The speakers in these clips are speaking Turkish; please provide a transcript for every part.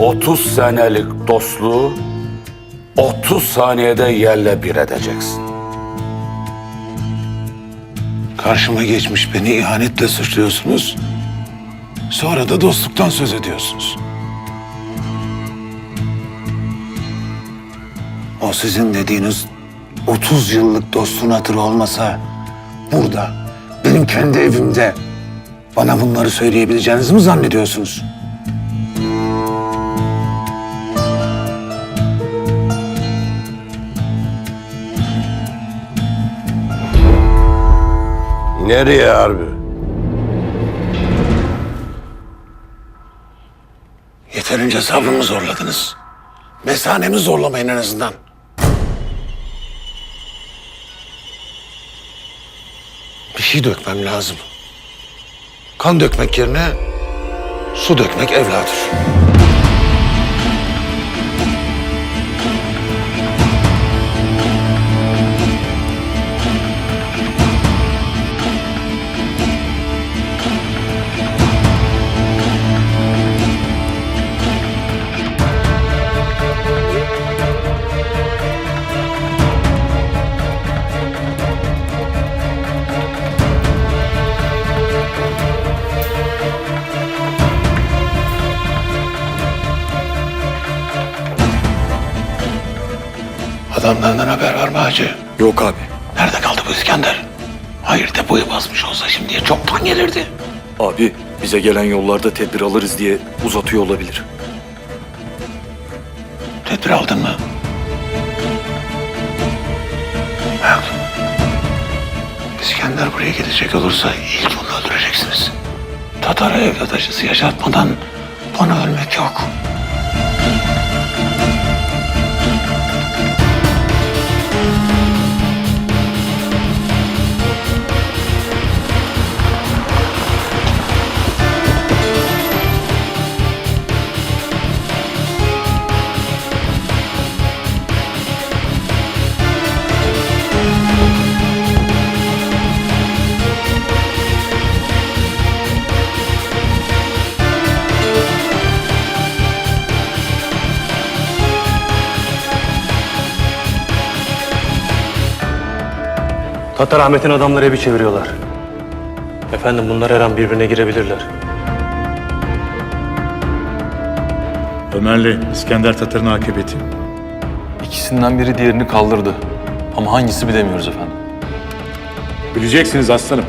30 senelik dostluğu 30 saniyede yerle bir edeceksin. Karşıma geçmiş beni ihanetle suçluyorsunuz. Sonra da dostluktan söz ediyorsunuz. O sizin dediğiniz 30 yıllık dostluğun hatırı olmasa burada, benim kendi evimde bana bunları söyleyebileceğinizi mi zannediyorsunuz? Nereye harbi? Yeterince sabrımı zorladınız. Mesanemi zorlamayın en azından. Bir şey dökmem lazım. Kan dökmek yerine su dökmek evladır. Adamlarından haber var mı hacı? Yok abi. Nerede kaldı bu İskender? Hayır depoyu basmış olsa şimdiye çoktan gelirdi. Abi bize gelen yollarda tedbir alırız diye uzatıyor olabilir. Tedbir aldın mı? Evet. İskender buraya gidecek olursa ilk onu öldüreceksiniz. Tatar'a evlat acısı yaşatmadan bana ölmek yok. Tatar Ahmet'in adamları evi çeviriyorlar. Efendim bunlar her an birbirine girebilirler. Ömer'le İskender Tatar'ın akıbeti. İkisinden biri diğerini kaldırdı. Ama hangisi bilemiyoruz efendim. Bileceksiniz aslanım.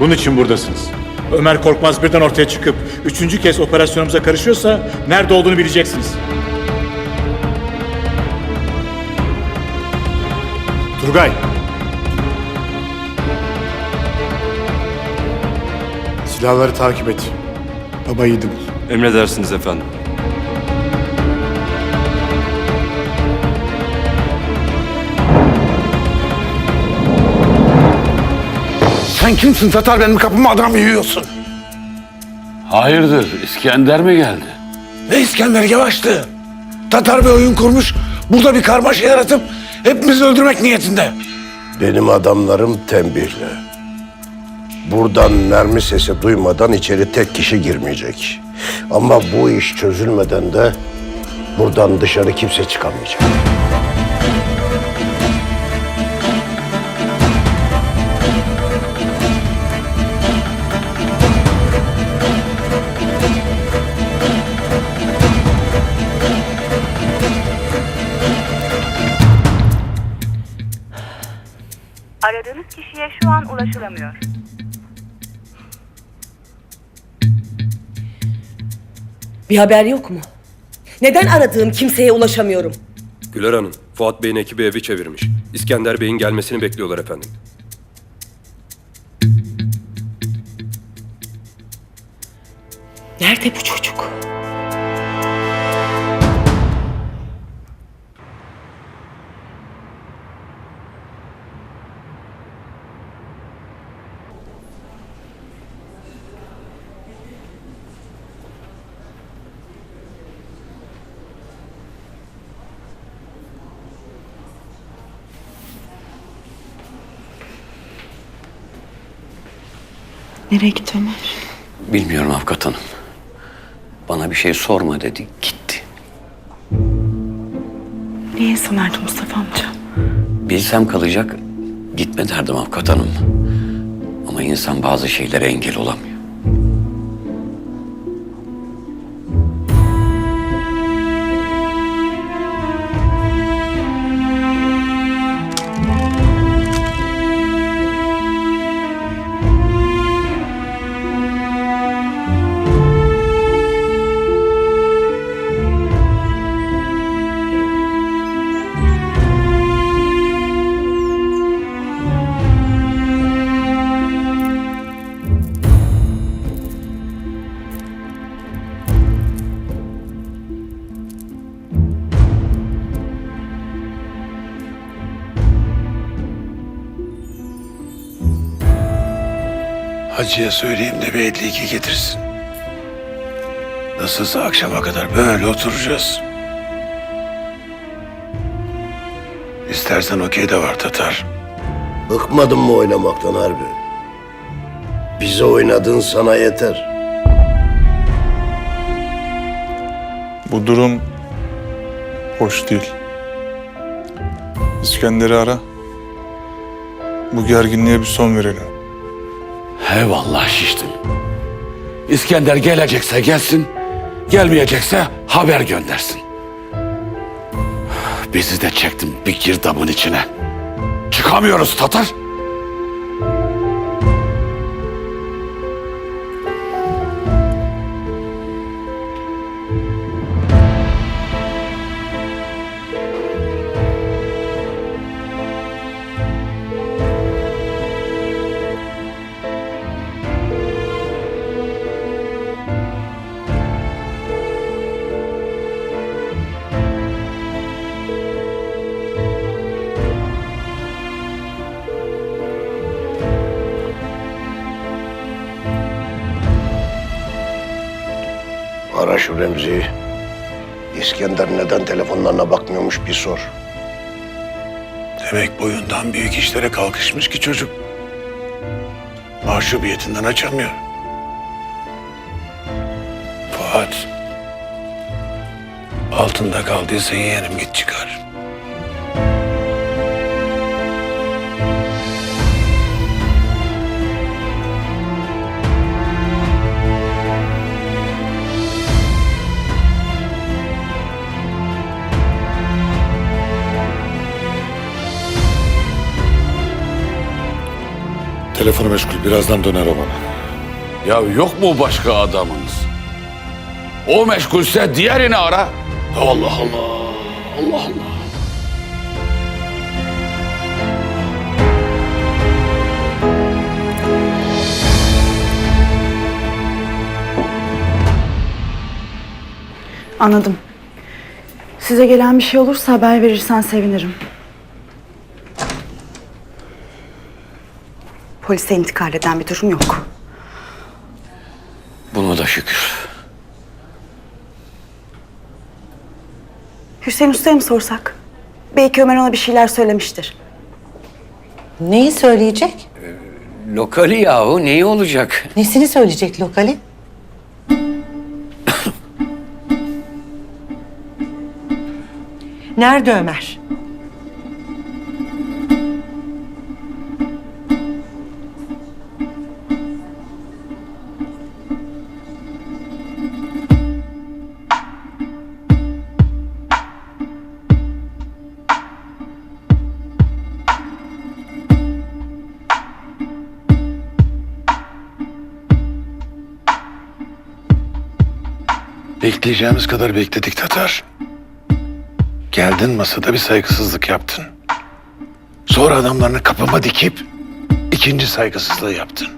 Bunun için buradasınız. Ömer Korkmaz birden ortaya çıkıp üçüncü kez operasyonumuza karışıyorsa nerede olduğunu bileceksiniz. Turgay. Silahları takip et. Baba yiğidi bul. Emredersiniz efendim. Sen kimsin Tatar benim kapıma adam yiyorsun? Hayırdır İskender mi geldi? Ne İskender yavaştı. Tatar bir oyun kurmuş. Burada bir karmaşa yaratıp hepimizi öldürmek niyetinde. Benim adamlarım tembihli. Buradan mermi sesi duymadan içeri tek kişi girmeyecek. Ama bu iş çözülmeden de buradan dışarı kimse çıkamayacak. Bir haber yok mu? Neden aradığım kimseye ulaşamıyorum? Güler Hanım, Fuat Bey'in ekibi evi çevirmiş. İskender Bey'in gelmesini bekliyorlar efendim. Nerede bu çocuk? Nereye gitti Ömer? Bilmiyorum avukat hanım. Bana bir şey sorma dedi, gitti. Niye sanardı Mustafa amca? Bilsem kalacak, gitme derdim avukat hanım. Ama insan bazı şeylere engel olamıyor. Hacıya söyleyeyim de bir 52 getirsin. Nasılsa akşama kadar böyle oturacağız. İstersen okey de var Tatar. Bıkmadın mı oynamaktan harbi? Bize oynadığın sana yeter. Bu durum hoş değil. İskender'i ara. Bu gerginliğe bir son verelim. Eyvallah şiştim. İskender gelecekse gelsin, gelmeyecekse haber göndersin. Bizi de çektim bir girdabın içine. Çıkamıyoruz Tatar. Ara şu Remzi'yi. İskender neden telefonlarına bakmıyormuş bir sor. Demek boyundan büyük işlere kalkışmış ki çocuk. Mahcubiyetinden açamıyor. Fuat. Altında kaldıysa yeğenim git çıkar. Telefonu meşgul. Birazdan döner o bana. Ya yok mu başka adamınız? O meşgulse diğerini ara. Allah Allah. Allah Allah. Anladım. Size gelen bir şey olursa haber verirsen sevinirim. Polise intikal eden bir durum yok. Buna da şükür. Hüseyin Usta'ya mı sorsak? Belki Ömer ona bir şeyler söylemiştir. Neyi söyleyecek? Lokali yahu neyi olacak? Nesini söyleyecek lokali? Nerede Ömer? Bekleyeceğimiz kadar bekledik Tatar. Geldin masada bir saygısızlık yaptın. Sonra adamlarını kapıma dikip ikinci saygısızlığı yaptın.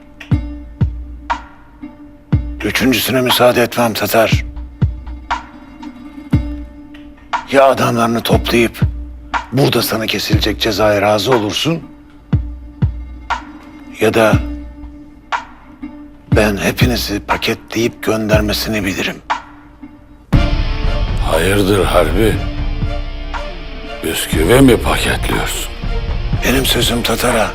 Üçüncüsüne müsaade etmem Tatar. Ya adamlarını toplayıp burada sana kesilecek cezaya razı olursun ya da ben hepinizi paketleyip göndermesini bilirim. Hayırdır harbi? Bisküvi mi paketliyorsun? Benim sözüm Tatar'a.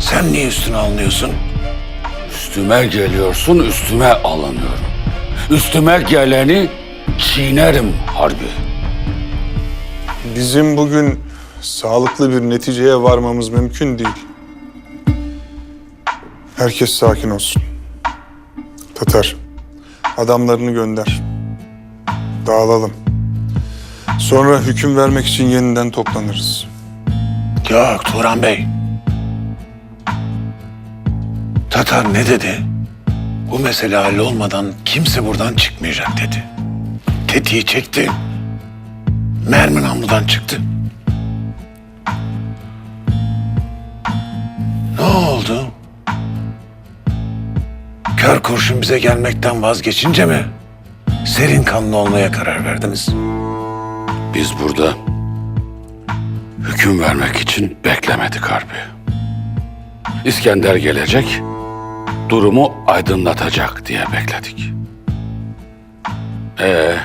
Sen niye üstüne alınıyorsun? Üstüme geliyorsun, üstüme alınıyorum. Üstüme geleni çiğnerim harbi. Bizim bugün sağlıklı bir neticeye varmamız mümkün değil. Herkes sakin olsun. Tatar, adamlarını gönder. Dağılalım. Sonra hüküm vermek için yeniden toplanırız. Yok Turan Bey. Tatar ne dedi? Bu mesele hallolmadan kimse buradan çıkmayacak dedi. Tetiği çekti. Mermi namludan çıktı. Ne oldu? Kör kurşun bize gelmekten vazgeçince mi? Serin kanlı olmaya karar verdiniz. Biz burada hüküm vermek için beklemedik harbi. İskender gelecek, durumu aydınlatacak diye bekledik. Ee,